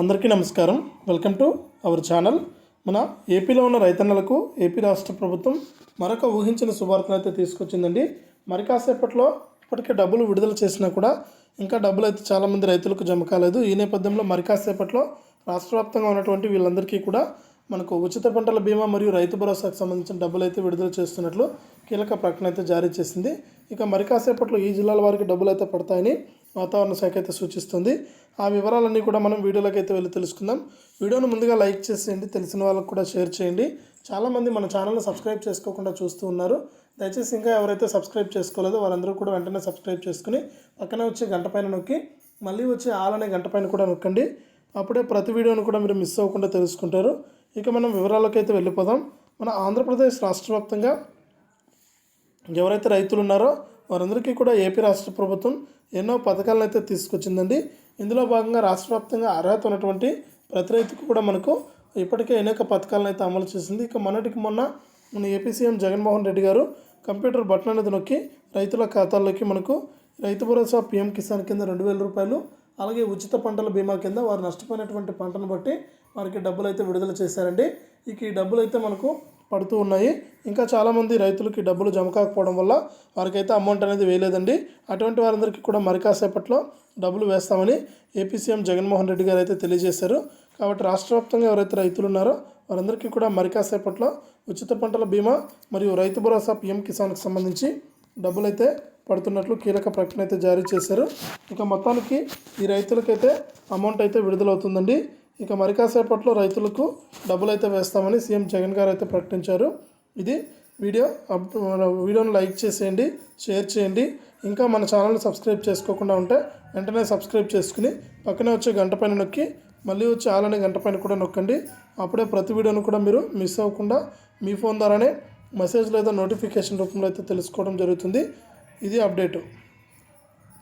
అందరికీ నమస్కారం. Welcome to our channel. మన ఏపీలో ఉన్న రైతన్నలకు ఏపీ రాష్ట్ర ప్రభుత్వం మరొక ఊహించిన శుభార్తను అయితే తీసుకొచ్చిందండి. మరి కాసేపట్లో ఇప్పటికే డబ్బులు విడుదల చేసినా కూడా ఇంకా డబ్బులు అయితే చాలామంది రైతులకు జమ కాలేదు. ఈ నేపథ్యంలో మరి కాసేపట్లో రాష్ట్ర వ్యాప్తంగా ఉన్నటువంటి వీళ్ళందరికీ కూడా మనకు ఉచిత పంటల బీమా మరియు రైతు భరోసాకు సంబంధించిన డబ్బులు అయితే విడుదల చేస్తున్నట్లు కీలక ప్రకటన అయితే జారీ చేసింది. ఇక మరి కాసేపట్లో ఈ జిల్లాల వారికి డబ్బులు అయితే పడతాయని వాతావరణ శాఖ అయితే సూచిస్తుంది. ఆ వివరాలన్నీ కూడా మనం వీడియోలోకి అయితే వెళ్ళి తెలుసుకుందాం. వీడియోను ముందుగా లైక్ చేసేయండి తెలిసిన వాళ్ళకు కూడా షేర్ చేయండి. చాలామంది మన ఛానల్ని సబ్స్క్రైబ్ చేసుకోకుండా చూస్తూ ఉన్నారు. దయచేసి ఇంకా ఎవరైతే సబ్స్క్రైబ్ చేసుకోలేదో వాళ్ళందరూ కూడా వెంటనే సబ్స్క్రైబ్ చేసుకుని పక్కనే వచ్చే గంట పైన నొక్కి మళ్ళీ వచ్చే ఆల్ అనే గంట పైన కూడా నొక్కండి. అప్పుడే ప్రతి వీడియోను కూడా మీరు మిస్ అవ్వకుండా తెలుసుకుంటారు. ఇక మనం వివరాలకు అయితే వెళ్ళిపోదాం. మన ఆంధ్రప్రదేశ్ రాష్ట్ర వ్యాప్తంగా ఎవరైతే రైతులు ఉన్నారో వారందరికీ కూడా ఏపీ రాష్ట్ర ప్రభుత్వం ఎన్నో పథకాలను అయితే తీసుకొచ్చిందండి. ఇందులో భాగంగా రాష్ట్ర వ్యాప్తంగా అర్హత ఉన్నటువంటి ప్రతి రైతుకు కూడా మనకు ఇప్పటికే అనేక పథకాలను అయితే అమలు చేసింది. ఇక మొన్నటికి మొన్న మన ఏపీ సీఎం జగన్మోహన్ రెడ్డి గారు కంప్యూటర్ బటన్ అనేది నొక్కి రైతుల ఖాతాల్లోకి మనకు రైతు భరోసా పీఎం కిసాన్ కింద రెండు వేల రూపాయలు అలాగే ఉచిత పంటల బీమా కింద వారు నష్టపోయినటువంటి పంటను బట్టి వారికి డబ్బులు అయితే విడుదల చేశారండి. ఇక ఈ డబ్బులు అయితే మనకు పడుతూ ఉన్నాయి. ఇంకా చాలామంది రైతులకి డబ్బులు జమ కాకపోవడం వల్ల వారికైతే అమౌంట్ అనేది వేయలేదండి. అటువంటి వారందరికీ కూడా మరి కాసేపట్లో డబ్బులు వేస్తామని ఏపీ సీఎం జగన్మోహన్ రెడ్డి గారు అయితే తెలియజేశారు. కాబట్టి రాష్ట్ర వ్యాప్తంగా ఎవరైతే రైతులు ఉన్నారో వారందరికీ కూడా మరి కాసేపట్లో ఉచిత పంటల బీమా మరియు రైతు భరోసా పీఎం కిసాన్కి సంబంధించి డబ్బులు అయితే పడుతున్నట్లు కీలక ప్రకటన అయితే జారీ చేశారు. ఇక మొత్తానికి ఈ రైతులకైతే అమౌంట్ అయితే విడుదలవుతుందండి. ఇక మరి కాసేపట్లో రైతులకు డబ్బులు అయితే వేస్తామని సీఎం జగన్ గారు అయితే ప్రకటించారు. ఇది వీడియో అప్ మన వీడియోని లైక్ చేసేయండి షేర్ చేయండి. ఇంకా మన ఛానల్ని సబ్స్క్రైబ్ చేసుకోకుండా ఉంటే వెంటనే సబ్స్క్రైబ్ చేసుకుని పక్కనే వచ్చే గంట పైన నొక్కి మళ్ళీ వచ్చే ఆలనే గంట పైన కూడా నొక్కండి. అప్పుడే ప్రతి వీడియోను కూడా మీరు మిస్ అవ్వకుండా మీ ఫోన్ ద్వారానే మెసేజ్ లేదా నోటిఫికేషన్ రూపంలో అయితే తెలుసుకోవడం జరుగుతుంది. ఇది అప్డేటు.